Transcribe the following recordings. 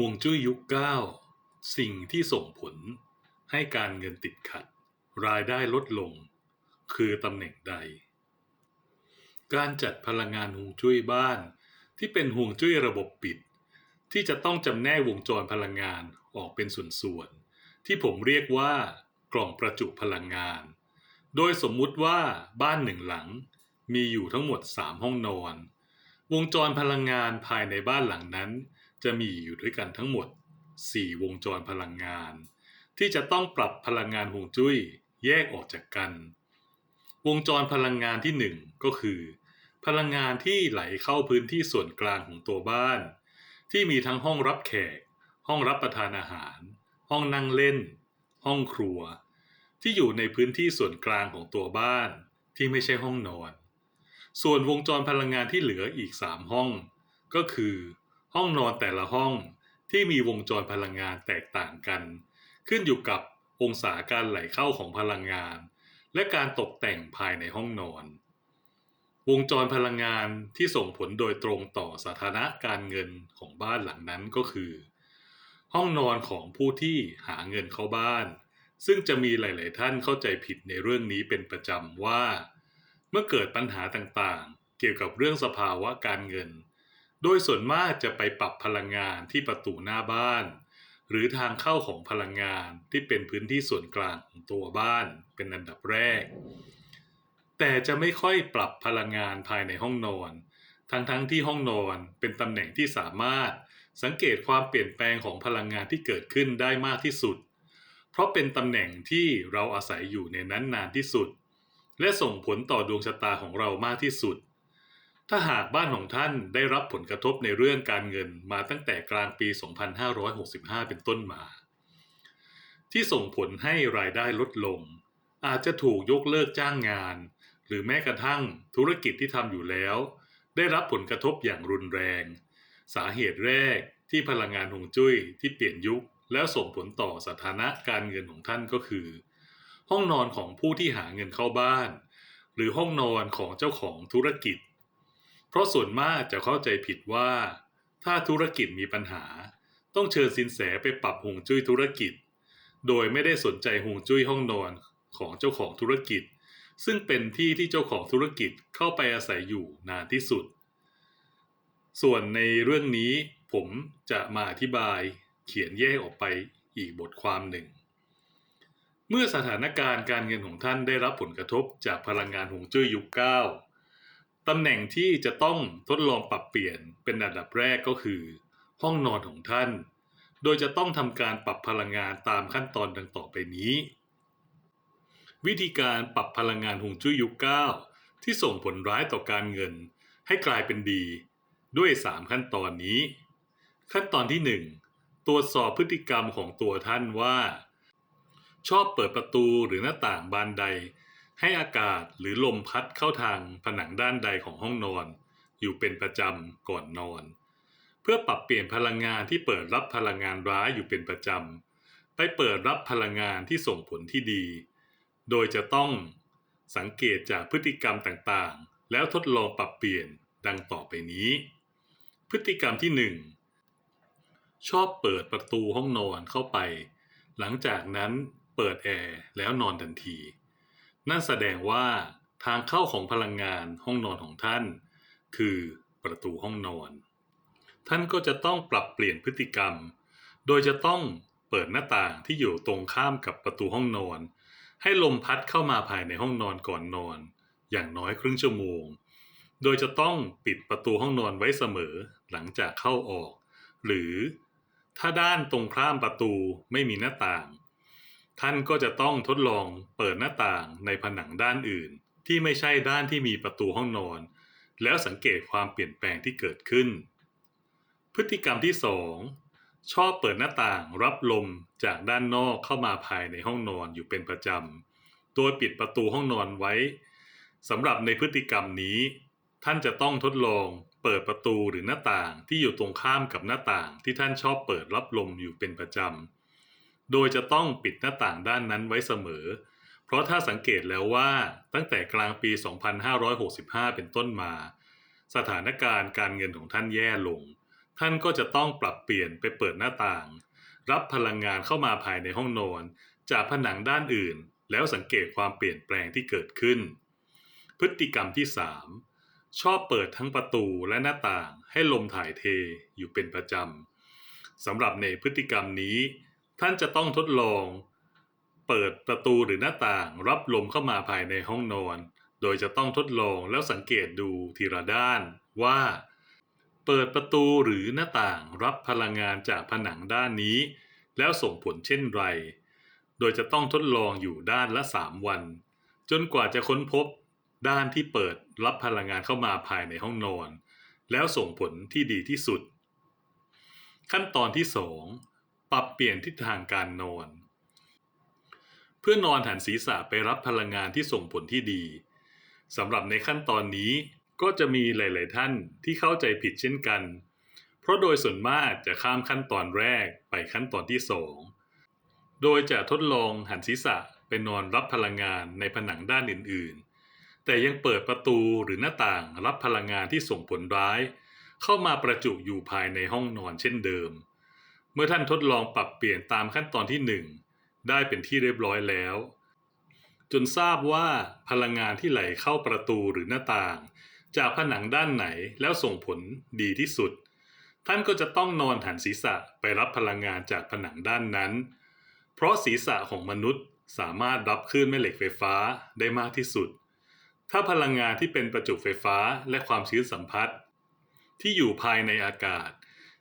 ห่วงจุ้ยยุคเก้าสิ่งที่ส่งผลให้การเงินติดขัด รายได้ลดลง คือตำแหน่งใด การจัดพลังงานห่วงจุ้ยบ้าน ที่เป็นห่วงจุ้ยระบบปิด ที่จะต้องจำแนกวงจรพลังงานออกเป็นส่วนๆที่ผมเรียกว่ากล่องประจุพลังงาน โดยสมมุติว่าบ้านหนึ่งหลัง มีอยู่ทั้งหมด 3 ห้องนอน วงจรพลังงานภายในบ้านหลังนั้น จะมีอยู่ด้วยกันทั้งหมด 4 วงจรพลังงาน ที่จะต้องปรับพลังงานห่วงจุ้ยแยกออกจากกัน วงจรพลังงานที่ 1 ก็คือ พลังงานที่ไหลเข้าพื้นที่ส่วนกลางของตัวบ้าน ที่มีทั้งห้องรับแขก ห้องรับประทานอาหาร ห้องนั่งเล่น ห้องครัว ที่อยู่ในพื้นที่ส่วนกลางของตัวบ้าน ที่ไม่ใช่ห้องนอน ส่วนวงจรพลังงานที่เหลืออีก 3 ห้อง ก็คือ ห้องนอนแต่ละห้องที่มีวงจรพลังงานแตกต่างกัน ขึ้นอยู่กับองศาการไหลเข้าของพลังงาน และการตกแต่งภายในห้องนอน วงจรพลังงานที่ส่งผลโดยตรงต่อสถานะการเงินของบ้านหลังนั้นก็คือ ห้องนอนของผู้ที่หาเงินเข้าบ้าน ซึ่งจะมีหลาย ๆ ท่านเข้าใจผิดในเรื่องนี้เป็นประจำว่า เมื่อเกิดปัญหาต่าง ๆ เกี่ยวกับเรื่องสภาวะการเงิน โดยส่วนมากจะไปปรับพลังงานที่ประตูหน้าบ้าน หรือทางเข้าของพลังงานที่เป็นพื้นที่ส่วนกลางของตัวบ้านเป็นอันดับแรก แต่จะไม่ค่อยปรับพลังงานภายในห้องนอน ทั้งๆทที่ห้องนอนเป็นตำแหน่งที่สามารถสังเกตความเปลี่ยนแปลงของพลังงานที่เกิดขึ้นได้มากที่สุด เพราะเป็นตำแหน่งที่เราอาศัยอยู่ในนั้นนานที่สุด และส่งผลต่อดวงชะตาของเรามากที่สุด ถ้าหากบ้านของท่านได้รับผลกระทบในเรื่องการเงินมาตั้งแต่กลางปี 2565 เป็นต้นมา ที่ส่งผลให้รายได้ลดลง อาจจะถูกยกเลิกจ้างงาน หรือแม้กระทั่งธุรกิจที่ทำอยู่แล้ว ได้รับผลกระทบอย่างรุนแรง สาเหตุแรกที่พลังงานหงจุ้ยที่เปลี่ยนยุค แล้วส่งผลต่อสถานะการเงินของท่านก็คือ ห้องนอนของผู้ที่หาเงินเข้าบ้าน หรือห้องนอนของเจ้าของธุรกิจ เพราะส่วนมากจะเข้าใจผิดว่า ถ้าธุรกิจมีปัญหา ต้องเชิญสินแสไปปรับห่วงจุ้ยธุรกิจ โดยไม่ได้สนใจห่วงจุ้ยห้องนอนของเจ้าของธุรกิจ ซึ่งเป็นที่ที่เจ้าของธุรกิจเข้าไปอาศัยอยู่นานที่สุด ส่วนในเรื่องนี้ผมจะมาอธิบายเขียนแยกออกไปอีกบทความหนึ่ง เมื่อสถานการณ์การเงินของท่านได้รับผลกระทบจากพลังงานหงจุ้ยยุคเก้า ตำแหน่งที่จะต้องทดลองปรับเปลี่ยนเป็นอันดับแรกก็คือ ห้องนอนของท่าน โดยจะต้องทำการปรับพลังงานตามขั้นตอนดังต่อไปนี้ วิธีการปรับพลังงานหงจุ้ยยุคเก้าที่ส่งผลร้ายต่อการเงิน ให้กลายเป็นดี ด้วย 3 ขั้นตอนนี้ ขั้นตอนที่ 1 ตรวจสอบพฤติกรรมของตัวท่านว่า ชอบเปิดประตูหรือหน้าต่างบานใด ให้อากาศหรือลมพัดเข้าทางผนังด้านใดของห้องนอน อยู่เป็นประจำก่อนนอน เพื่อปรับเปลี่ยนพลังงานที่เปิดรับพลังงานร้ายอยู่เป็นประจำไปเปิดรับพลังงานที่ส่งผลที่ดี โดยจะต้องสังเกตจากพฤติกรรมต่างๆ แล้วทดลองปรับเปลี่ยนดังต่อไปนี้ พฤติกรรมที่ 1 ชอบเปิดประตูห้องนอนเข้าไป หลังจากนั้นเปิดแอร์แล้วนอนทันที นั่นแสดงว่าทางเข้าของพลังงานห้องนอนของท่าน คือประตูห้องนอน ท่านก็จะต้องปรับเปลี่ยนพฤติกรรม โดยจะต้องเปิดหน้าต่างที่อยู่ตรงข้ามกับประตูห้องนอน ให้ลมพัดเข้ามาภายในห้องนอนก่อนนอน อย่างน้อยครึ่งชั่วโมง โดยจะต้องปิดประตูห้องนอนไว้เสมอหลังจากเข้าออก หรือถ้าด้านตรงข้ามประตูไม่มีหน้าต่าง ท่านก็จะต้องทดลองเปิดหน้าต่างในผนังด้านอื่น ที่ไม่ใช่ด้านที่มีประตูห้องนอน แล้วสังเกตความเปลี่ยนแปลงที่เกิดขึ้น พฤติกรรมที่ 2 ชอบเปิดหน้าต่างรับลมจากด้านนอกเข้ามาภายในห้องนอนอยู่เป็นประจำ โดยปิดประตูห้องนอนไว้สำหรับในพฤติกรรมนี้ ท่านจะต้องทดลองเปิดประตูหรือหน้าต่างที่อยู่ตรงข้ามกับหน้าต่างที่ท่านชอบเปิดรับลมอยู่เป็นประจำ โดยจะต้องปิดหน้าต่างด้านนั้นไว้เสมอ เพราะถ้าสังเกตแล้วว่าตั้งแต่กลางปี 2565 เป็นต้นมา สถานการณ์การเงินของท่านแย่ลง ท่านก็จะต้องปรับเปลี่ยนไปเปิดหน้าต่าง รับพลังงานเข้ามาภายในห้องนอน จากผนังด้านอื่น แล้วสังเกตความเปลี่ยนแปลงที่เกิดขึ้น พฤติกรรมที่ 3 ชอบเปิดทั้งประตูและหน้าต่างให้ลมถ่ายเทอยู่เป็นประจำสำหรับในพฤติกรรมนี้ ท่านจะต้องทดลอง เปิดประตูหรือหน้าต่างรับลมเข้ามาภายในห้องนอน โดยจะต้องทดลองแล้วสังเกตดูทีละด้านว่า เปิดประตูหรือหน้าต่างรับพลังงานจากผนังด้านนี้ แล้วส่งผลเช่นไร โดยจะต้องทดลองอยู่ด้านละ 3 วัน จนกว่าจะค้นพบด้านที่เปิดรับพลังงานเข้ามาภายในห้องนอน แล้วส่งผลที่ดีที่สุด ขั้นตอนที่ 2 ปรับเปลี่ยนทิศทางการนอน เพื่อนอนหันศีรษะไปรับพลังงานที่ส่งผลที่ดีสำหรับในขั้นตอนนี้ก็จะมีหลาย ๆ ท่านที่เข้าใจผิดเช่นกัน เพราะโดยส่วนมากจะข้ามขั้นตอนแรกไปขั้นตอนที่2โดยจะทดลองหันศีรษะไปนอนรับพลังงานในผนังด้านอื่น ๆ แต่ยังเปิดประตูหรือหน้าต่างรับพลังงานที่ส่งผลร้าย เข้ามาประจุอยู่ภายในห้องนอนเช่นเดิม เมื่อท่านทดลองปรับเปลี่ยนตามขั้นตอนที่ 1 ได้เป็นที่เรียบร้อยแล้ว จนทราบว่าพลังงานที่ไหลเข้าประตูหรือหน้าต่าง จากผนังด้านไหนแล้วส่งผลดีที่สุด ท่านก็จะต้องนอนหันศีรษะไปรับพลังงานจากผนังด้านนั้น เพราะศีรษะของมนุษย์สามารถรับคลื่นแม่เหล็กไฟฟ้าได้มากที่สุด ถ้าพลังงานที่เป็นประจุไฟฟ้าและความชื้นสัมพัทธ์ที่อยู่ภายในอากาศ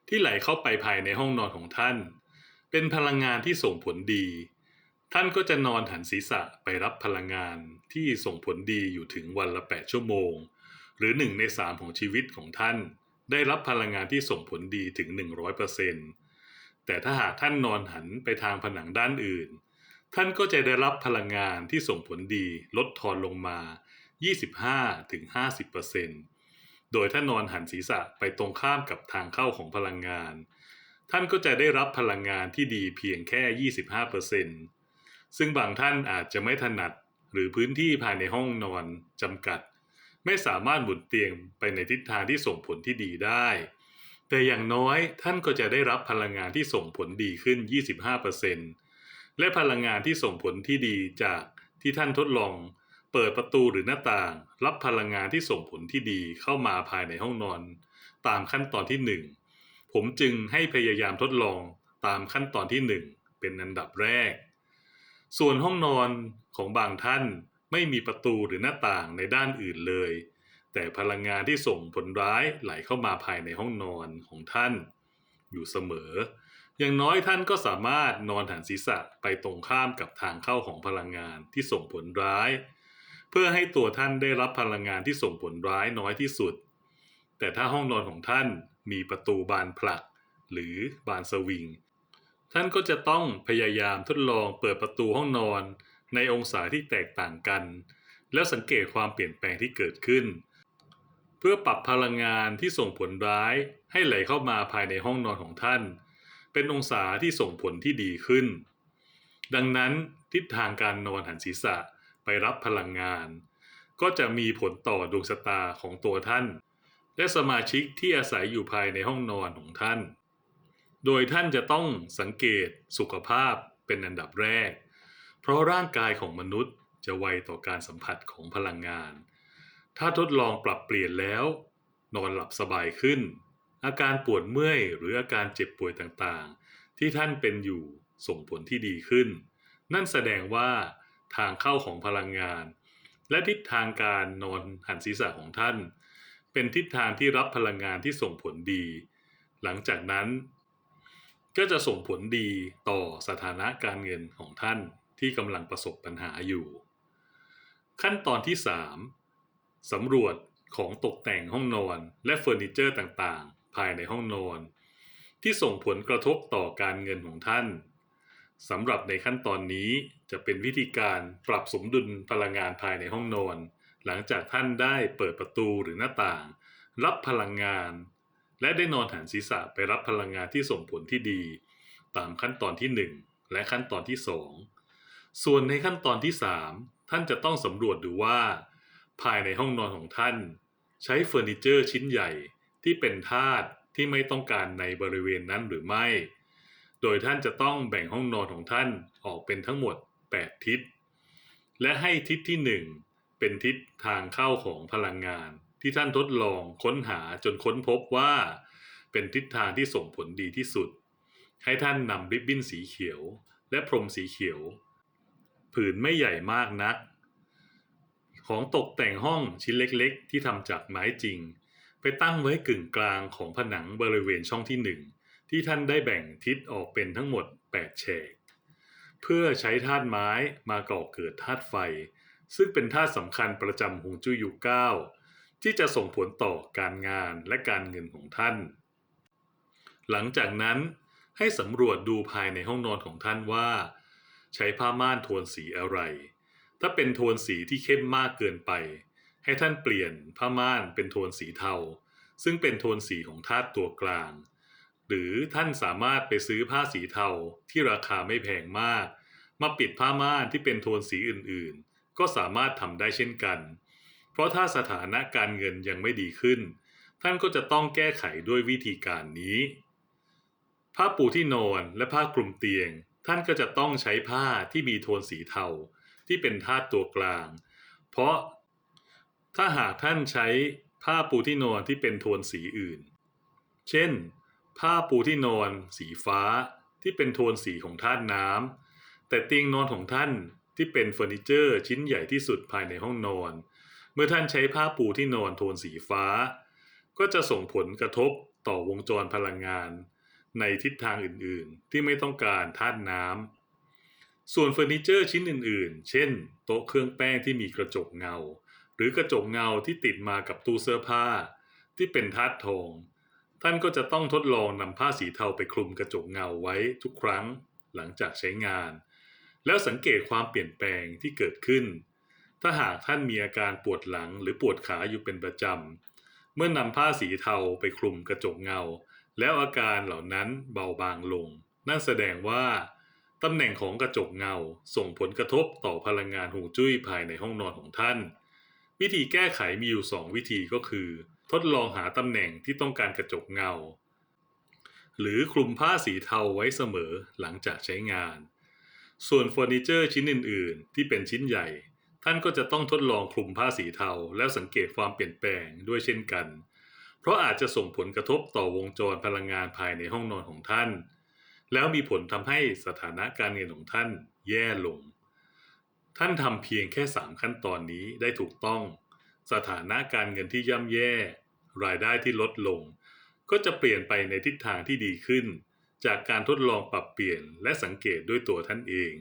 ที่ไหลเข้าไปภายในห้องนอนของท่าน เป็นพลังงานที่ส่งผลดี ท่านก็จะนอนหันศีรษะไปรับพลังงานที่ส่งผลดีอยู่ถึงวันละ 8 ชั่วโมง หรือ 1 ใน 3 ของชีวิตของท่าน ได้รับพลังงานที่ส่งผลดีถึง 100%แต่ถ้าหากท่านนอนหันไปทางผนังด้านอื่น ท่านก็จะได้รับพลังงานที่ส่งผลดีลดทอนลงมา 25-50% โดยถ้านอนหันศีรษะไปตรงข้ามกับทางเข้าของพลังงาน ท่านก็จะได้รับพลังงานที่ดีเพียงแค่ 25%ซึ่งบางท่านอาจจะไม่ถนัดหรือพื้นที่ภายในห้องนอนจำกัด ไม่สามารถหมุนเตียงไปในทิศทางที่ส่งผลที่ดีได้ แต่อย่างน้อยท่านก็จะได้รับพลังงานที่ส่งผลดีขึ้น 25%และพลังงานที่ส่งผลที่ดีจากที่ท่านทดลอง เปิดประตูหรือหน้าต่างรับพลังงานที่ส่งผลที่ดีเข้ามาภายในห้องนอน ตามขั้นตอนที่1ผมจึงให้พยายามทดลองตามขั้นตอนที่1เป็นอันดับแรก ส่วนห้องนอนของบางท่านไม่มีประตูหรือหน้าต่างในด้านอื่นเลย แต่พลังงานที่ส่งผลร้ายไหลเข้ามาภายในห้องนอนของท่าน อยู่เสมอ อย่างน้อยท่านก็สามารถนอนหันศีรษะไปตรงข้ามกับทางเข้าของพลังงานที่ส่งผลร้าย เพื่อให้ตัวท่านได้รับพลังงานที่ส่งผลร้ายน้อยที่สุด แต่ถ้าห้องนอนของท่านมีประตูบานผลัก หรือบานสวิง ท่านก็จะต้องพยายามทดลองเปิดประตูห้องนอนในองศาที่แตกต่างกัน แล้วสังเกตความเปลี่ยนแปลงที่เกิดขึ้น เพื่อปรับพลังงานที่ส่งผลร้ายให้ไหลเข้ามาภายในห้องนอนของท่าน เป็นองศาที่ส่งผลที่ดีขึ้น ดังนั้นทิศทางการนอนหันศีรษะ ไปรับพลังงาน ก็จะมีผลต่อดวงชะตาของตัวท่าน และสมาชิกที่อาศัยอยู่ภายในห้องนอนของท่าน โดยท่านจะต้องสังเกตสุขภาพเป็นอันดับแรก เพราะร่างกายของมนุษย์จะไวต่อการสัมผัสของพลังงาน ถ้าทดลองปรับเปลี่ยนแล้ว นอนหลับสบายขึ้น อาการปวดเมื่อยหรืออาการเจ็บป่วยต่างๆ ที่ท่านเป็นอยู่ส่งผลที่ดีขึ้น นั่นแสดงว่า ทางเข้าของพลังงาน และทิศทางการนอนหันศีรษะของท่าน เป็นทิศทางที่รับพลังงานที่ส่งผลดี หลังจากนั้น ก็จะส่งผลดีต่อสถานะการเงินของท่านที่กำลังประสบปัญหาอยู่ ขั้นตอนที่ 3สำรวจของตกแต่งห้องนอนและเฟอร์นิเจอร์ต่างๆ ภายในห้องนอน ที่ส่งผลกระทบต่อการเงินของท่าน สำหรับในขั้นตอนนี้จะเป็นวิธีการปรับสมดุลพลังงานภายในห้องนอน หลังจากท่านได้เปิดประตูหรือหน้าต่าง รับพลังงาน และได้นอนหันศีรษะไปรับพลังงานที่ส่งผลที่ดี ตามขั้นตอนที่ 1 และขั้นตอนที่ 2 ส่วนในขั้นตอนที่ 3 ท่านจะต้องสำรวจดูว่า ภายในห้องนอนของท่าน ใช้เฟอร์นิเจอร์ชิ้นใหญ่ที่เป็นธาตุที่ไม่ต้องการในบริเวณนั้นหรือไม่ โดยท่านจะต้องแบ่งห้องนอนของท่านออกเป็นทั้งหมด 8 ทิศ และให้ทิศที่ 1 เป็นทิศทางเข้าของพลังงาน ที่ท่านทดลองค้นหาจนค้นพบว่า เป็นทิศทางที่ส่งผลดีที่สุด ให้ท่านนำริบบิ้นสีเขียว และพรมสีเขียว ผืนไม่ใหญ่มากนัก ของตกแต่งห้องชิ้นเล็กๆ ที่ทำจากไม้จริง ไปตั้งไว้กึ่งกลางของผนังบริเวณช่องที่หนึ่ง ที่ท่านได้แบ่งทิศออกเป็นทั้งหมด8แฉก เพื่อใช้ธาตุไม้มาก่อเกิดธาตุไฟ ซึ่งเป็นธาตุสำคัญประจำฮวงจุ้ยยุคเก้าที่จะส่งผลต่อการงานและการเงินของท่าน หลังจากนั้นให้สำรวจดูภายในห้องนอนของท่านว่า ใช้ผ้าม่านโทนสีอะไร ถ้าเป็นโทนสีที่เข้มมากเกินไป ให้ท่านเปลี่ยนผ้าม่านเป็นโทนสีเทา ซึ่งเป็นโทนสีของธาตุตัวกลาง หรือท่านสามารถไปซื้อผ้าสีเทาที่ราคาไม่แพงมาก มาปิดผ้าม่านที่เป็นโทนสีอื่นๆ ก็สามารถทำได้เช่นกัน เพราะถ้าสถานะการเงินยังไม่ดีขึ้น ท่านก็จะต้องแก้ไขด้วยวิธีการนี้ ผ้าปูที่นอนและผ้ากลุ่มเตียง ท่านก็จะต้องใช้ผ้าที่มีโทนสีเทาที่เป็นธาตุตัวกลาง เพราะถ้าหากท่านใช้ผ้าปูที่นอนที่เป็นโทนสีอื่น เช่น ผ้าปูที่นอนสีฟ้าที่เป็นโทนสีของธาตุน้ำแต่เตียงนอนของท่านที่เป็นเฟอร์นิเจอร์ชิ้นใหญ่ที่สุดภายในห้องนอน เมื่อท่านใช้ผ้าปูที่นอนโทนสีฟ้า ก็จะส่งผลกระทบต่อวงจรพลังงาน ในทิศทางอื่นๆ ที่ไม่ต้องการธาตุน้ำส่วนเฟอร์นิเจอร์ชิ้นอื่นๆ เช่น โต๊ะเครื่องแป้งที่มีกระจกเงา หรือกระจกเงาที่ติดมากับตู้เสื้อผ้า ที่เป็นธาตุทอง ท่านก็จะต้องทดลองนำผ้าสีเทาไปคลุมกระจกเงาไว้ทุกครั้งหลังจากใช้งาน แล้วสังเกตความเปลี่ยนแปลงที่เกิดขึ้น ถ้าหากท่านมีอาการปวดหลังหรือปวดขาอยู่เป็นประจำเมื่อนำผ้าสีเทาไปคลุมกระจกเงา แล้วอาการเหล่านั้นเบาบางลง นั่นแสดงว่าตำแหน่งของกระจกเงาส่งผลกระทบต่อพลังงานหูจุ้ยภายในห้องนอนของท่าน วิธีแก้ไขมีอยู่ 2 วิธีก็คือ ทดลองหาตำแหน่งที่ต้องการกระจกเงา หรือคลุมผ้าสีเทาไว้เสมอหลังจากใช้งาน ส่วนเฟอร์นิเจอร์ชิ้นอื่น ๆ ที่เป็นชิ้นใหญ่ ท่านก็จะต้องทดลองคลุมผ้าสีเทา แล้วสังเกตความเปลี่ยนแปลงด้วยเช่นกัน เพราะอาจจะส่งผลกระทบต่อวงจรพลังงานภายในห้องนอนของท่าน แล้วมีผลทำให้สถานะการเงินของท่านแย่ลง ท่านทำเพียงแค่ 3 ขั้นตอนนี้ได้ถูกต้อง สถานะการเงินที่ย่ำแย่ รายได้ที่ลดลง ก็จะเปลี่ยนไปในทิศทางที่ดีขึ้น จากการทดลองปรับเปลี่ยนและสังเกตด้วยตัวท่านเอง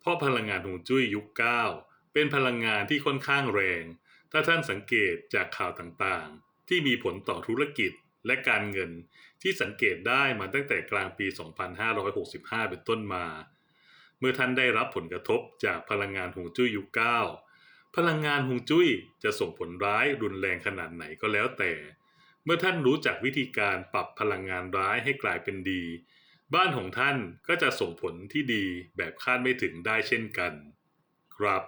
เพราะพลังงานฮวงจุ้ยยุค9เป็นพลังงานที่ค่อนข้างแรง ถ้าท่านสังเกตจากข่าวต่างๆ ที่มีผลต่อธุรกิจและการเงินที่สังเกตได้มาตั้งแต่กลางปี 2565 เป็นต้นมา เมื่อท่านได้รับผลกระทบจากพลังงานฮวงจุ้ยยุค9 พลังงานหงจุ้ยจะส่งผลร้ายรุนแรงขนาดไหนก็แล้วแต่ เมื่อท่านรู้จักวิธีการปรับพลังงานร้ายให้กลายเป็นดี บ้านของท่านก็จะส่งผลที่ดีแบบคาดไม่ถึงได้เช่นกัน ครับ